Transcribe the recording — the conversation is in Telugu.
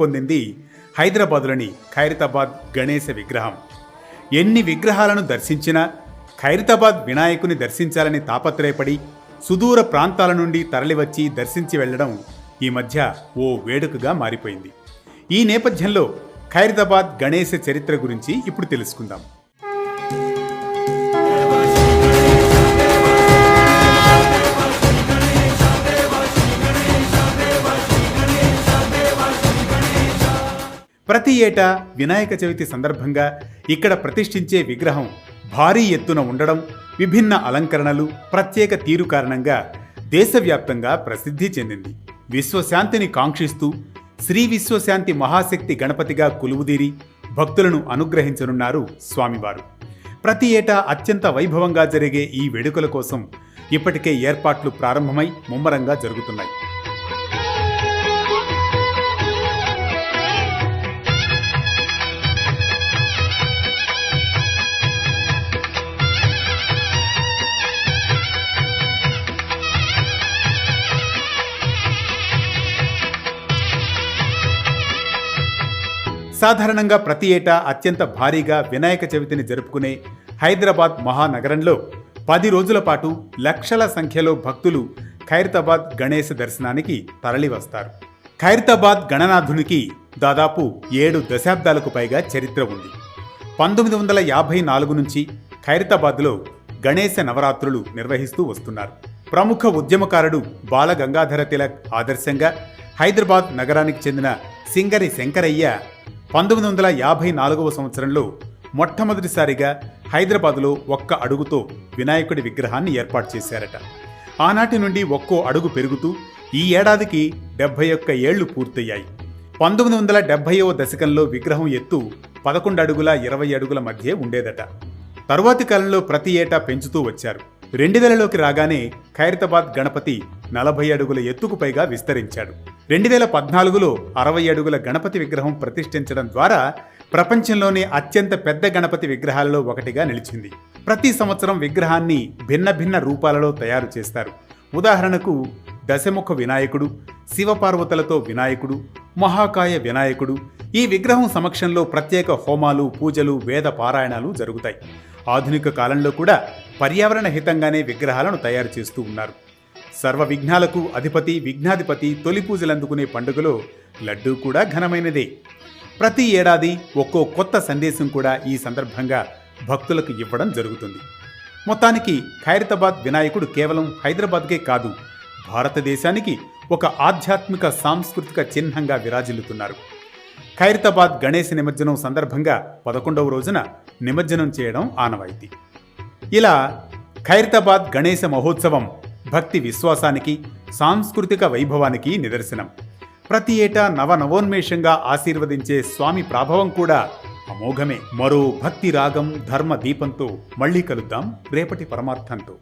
పొందింది హైదరాబాదులోని ఖైరతాబాద్ గణేశ విగ్రహం. ఎన్ని విగ్రహాలను దర్శించినా ఖైరతాబాద్ వినాయకుని దర్శించాలని తాపత్రయపడి సుదూర ప్రాంతాల నుండి తరలివచ్చి దర్శించి వెళ్ళడం ఈ మధ్య ఓ వేడుకగా మారిపోయింది. ఈ నేపథ్యంలో ఖైరతాబాద్ గణేశ చరిత్ర గురించి ఇప్పుడు తెలుసుకుందాం. ప్రతి ఏటా వినాయక చవితి సందర్భంగా ఇక్కడ ప్రతిష్ఠించే విగ్రహం భారీ ఎత్తున ఉండడం విభిన్న అలంకరణలు ప్రత్యేక తీరు కారణంగా దేశవ్యాప్తంగా ప్రసిద్ధి చెందింది. విశ్వశాంతిని కాంక్షిస్తూ శ్రీ విశ్వశాంతి మహాశక్తి గణపతిగా కొలువుదీరి భక్తులను అనుగ్రహించనున్నారు స్వామివారు. ప్రతి ఏటా అత్యంత వైభవంగా జరిగే ఈ వేడుకల కోసం ఇప్పటికే ఏర్పాట్లు ప్రారంభమై ముమ్మరంగా జరుగుతున్నాయి. సాధారణంగా ప్రతి ఏటా అత్యంత భారీగా వినాయక చవితిని జరుపుకునే హైదరాబాద్ మహానగరంలో పది రోజుల పాటు లక్షల సంఖ్యలో భక్తులు ఖైరతాబాద్ గణేశ దర్శనానికి తరలివస్తారు. ఖైరతాబాద్ గణనాథునికి దాదాపు ఏడు దశాబ్దాలకు పైగా చరిత్ర ఉంది. పంతొమ్మిది వందల యాభై నాలుగు నుంచి ఖైరతాబాద్లో గణేశ నవరాత్రులు నిర్వహిస్తూ వస్తున్నారు. ప్రముఖ ఉద్యమకారుడు బాల గంగాధర తిలక్ ఆదర్శంగా హైదరాబాద్ నగరానికి చెందిన సింగరి శంకరయ్య పంతొమ్మిది వందల యాభై నాలుగవ సంవత్సరంలో మొట్టమొదటిసారిగా హైదరాబాదులో ఒక్క అడుగుతో వినాయకుడి విగ్రహాన్ని ఏర్పాటు చేశారట. ఆనాటి నుండి ఒక్కో అడుగు పెరుగుతూ ఈ ఏడాదికి డెబ్బై ఒక్క ఏళ్ళు పూర్తయ్యాయి. పంతొమ్మిది వందల డెబ్బైవ దశకంలో విగ్రహం ఎత్తు పదకొండు అడుగుల ఇరవై అడుగుల మధ్య ఉండేదట. తరువాతి కాలంలో ప్రతి ఏటా పెంచుతూ వచ్చారు. రెండు వేలలోకి రాగానే ఖైరతాబాద్ గణపతి నలభై అడుగుల ఎత్తుకు పైగా విస్తరించాడు. రెండు వేల పద్నాలుగులో అరవై అడుగుల గణపతి విగ్రహం ప్రతిష్ఠించడం ద్వారా ప్రపంచంలోనే అత్యంత పెద్ద గణపతి విగ్రహాలలో ఒకటిగా నిలిచింది. ప్రతి సంవత్సరం విగ్రహాన్ని భిన్న భిన్న రూపాలలో తయారు చేస్తారు. ఉదాహరణకు దశముఖ వినాయకుడు శివపార్వతులతో వినాయకుడు మహాకాయ వినాయకుడు ఈ విగ్రహం సమక్షంలో ప్రత్యేక హోమాలు పూజలు వేద పారాయణాలు జరుగుతాయి. ఆధునిక కాలంలో కూడా పర్యావరణ హితంగానే విగ్రహాలను తయారు చేస్తూ ఉన్నారు. సర్వ విఘ్నాలకు అధిపతి విఘ్నాధిపతి తొలి పూజలందుకునే పండుగలో లడ్డూ కూడా ఘనమైనదే. ప్రతి ఏడాది ఒక్కో కొత్త సందేశం కూడా ఈ సందర్భంగా భక్తులకు ఇవ్వడం జరుగుతుంది. మొత్తానికి ఖైరతాబాద్ వినాయకుడు కేవలం హైదరాబాద్కే కాదు భారతదేశానికి ఒక ఆధ్యాత్మిక సాంస్కృతిక చిహ్నంగా విరాజిల్లుతున్నారు. ఖైరతాబాద్ గణేశ నిమజ్జనం సందర్భంగా పదకొండవ రోజున నిమజ్జనం చేయడం ఆనవాయితీ. ఇలా ఖైరతాబాద్ గణేశ మహోత్సవం భక్తి విశ్వాసానికి సాంస్కృతిక వైభవానికి నిదర్శనం. ప్రతి ఏటా నవనవోన్మేషంగా ఆశీర్వదించే స్వామి ప్రాభవం కూడా అమోఘమే. మరో భక్తి రాగం ధర్మ దీపంతో మళ్ళీ కలుద్దాం రేపటి పరమార్థంతో.